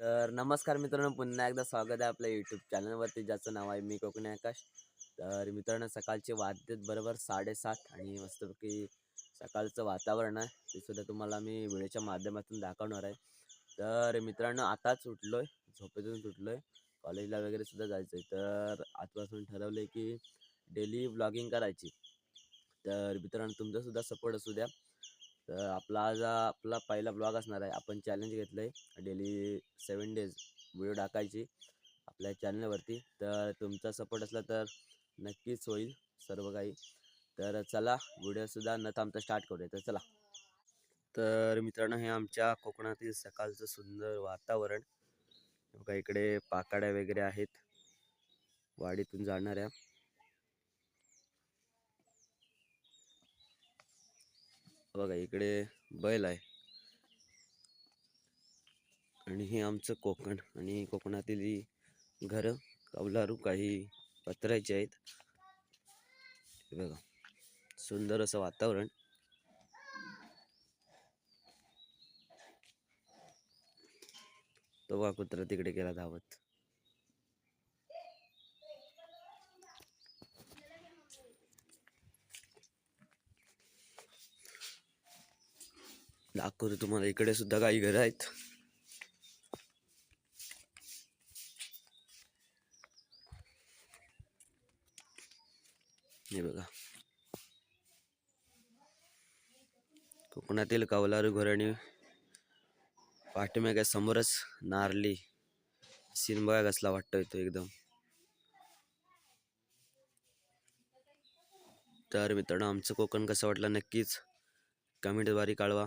तर नमस्कार मित्रांनो पुन्हा एकदा स्वागत आहे आपल्या यूट्यूब चॅनलवरती ज्याचं नाव आहे मी कोकणी आकाश. तर मित्रांनो सकाळचे वाद्यत बरोबर साडेसात आणि मस्तपैकी सकाळचं वातावरण आहे. ते सुद्धा तुम्हाला मी व्हिडिओच्या माध्यमातून दाखवणार आहे. तर मित्रांनो आताच उठलो आहे झोपेतून सुटलो आहे कॉलेजला वगैरे सुद्धा जायचं आहे तर आजपासून ठरवलं आहे की डेली ब्लॉगिंग करायची. तर मित्रांनो तुमचासुद्धा सपोर्ट असू द्या. तर आपला आज आपला पहिला ब्लॉग असणार आहे. आपण चॅलेंज घेतलं आहे डेली सेवन डेज व्हिडिओ टाकायची आपल्या चॅनलवरती तर तुमचा सपोर्ट असला तर नक्कीच होईल सर्व काही. तर चला व्हिडिओसुद्धा न थांबता स्टार्ट करूया. तर चला. तर मित्रांनो हे आमच्या कोकणातील सकाळचं सुंदर वातावरण. बघा इकडे पाकाड्या वगैरे आहेत. वाडीतून जाणाऱ्या. बघा इकडे बैल आहे. आणि हे आमचं कोकण आणि कोकणातील ही घरं कौलारू काही पत्र्याची आहेत. बघा सुंदर असं वातावरण. तो वा कुत्रा तिकडे गेला धावत. दाखवतो तुम्हाला इकडे सुद्धा काही घरं आहेत. हे बघा. कोकणातील कावलारू घराणी पाठीमागे समोरच नारली. सीन बघा कसला वाटतोय तो एकदम. तर मित्रांनो आमचं कोकण कसं वाटलं नक्कीच कमेंटद्वारे कळवा.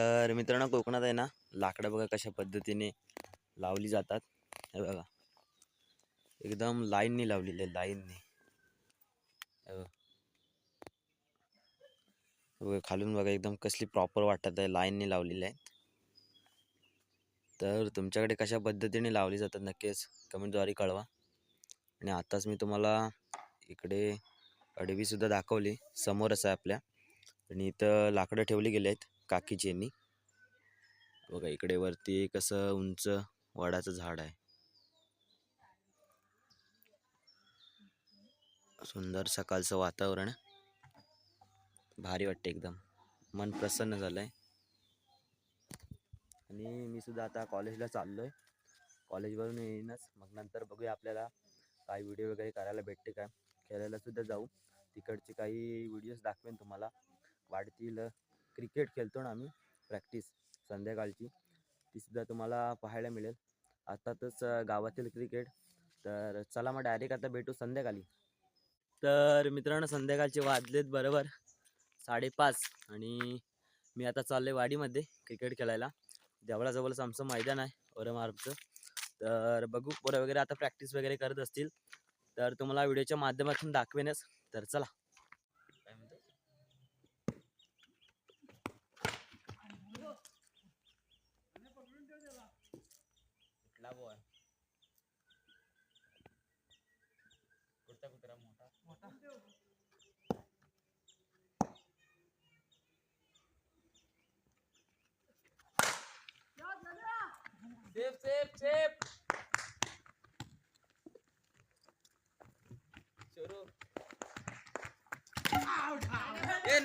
तर मित्रांनो कोकणात आहे ना लाकडं बघा कशा पद्धतीने लावली जातात. हे बघा. एकदम लाईननी लावलेली आहे लाईननी बघा. खालून बघा एकदम कसली प्रॉपर वाटत आहे लाईननी लावलेली आहे. तर तुमच्याकडे कशा पद्धतीने लावली जातात नक्कीच कमेंटद्वारे कळवा. आणि आत्ताच मी तुम्हाला इकडे अडवीसुद्धा दाखवली समोरच आहे आपल्या. आणि इथं लाकडं ठेवली गेली आहेत काकीची यांनी. बघा इकडे वरती कसं उंच वडाचं झाड आहे. सुंदर सकाळचं वातावरण. भारी वाटते एकदम. मन प्रसन्न झालंय. आणि मी सुद्धा आता कॉलेजला चाललो आहे कॉलेजवरून येईनच. मग नंतर बघूया आपल्याला काही व्हिडिओ वगैरे करायला भेटते काय खेळायला सुद्धा जाऊ. तिकडचे काही व्हिडिओज दाखवेन तुम्हाला. वाढतील. क्रिकेट खेळतो ना आम्ही प्रॅक्टिस संध्याकाळची. ती सुद्धा तुम्हाला पाहायला मिळेल. आतातच गावातील क्रिकेट तर चला मग डायरेक्ट आता भेटू संध्याकाळी. तर मित्रांनो संध्याकाळचे वाजलेत बरोबर साडेपाच आणि मी आता चाललो वाडीमध्ये क्रिकेट खेळायला. देवळाजवळच आमचं मैदान आहे ओरमार्गचं तर बघू पोरं वगैरे आता प्रॅक्टिस वगैरे करत असतील. तर तुम्हाला व्हिडिओच्या माध्यमातून दाखवेनच. तर चला.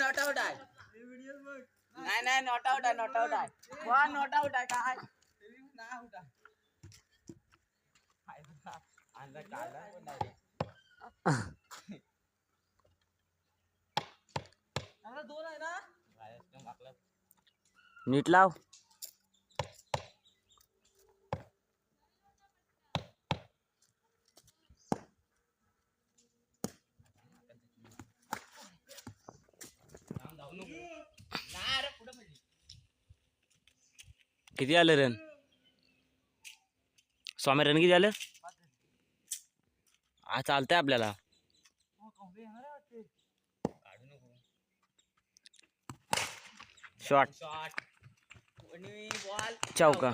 नॉट आउट आहे नाही नाही नॉट आउट आहे नॉट आउट आहे वा नॉट आउट आहे काय नीट लाव. किती आलं रन स्वामी रन किती आलं? हा चालतंय आपल्याला. शॉट चौका.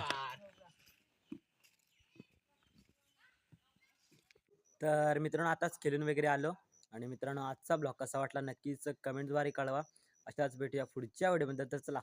तर मित्रांनो आताच खेळून वगैरे आलो. आणि मित्रांनो आजचा ब्लॉग कसा वाटला नक्कीच कमेंटद्वारे कळवा. अशाच भेटूया पुढच्या व्हिडिओमध्ये तर चला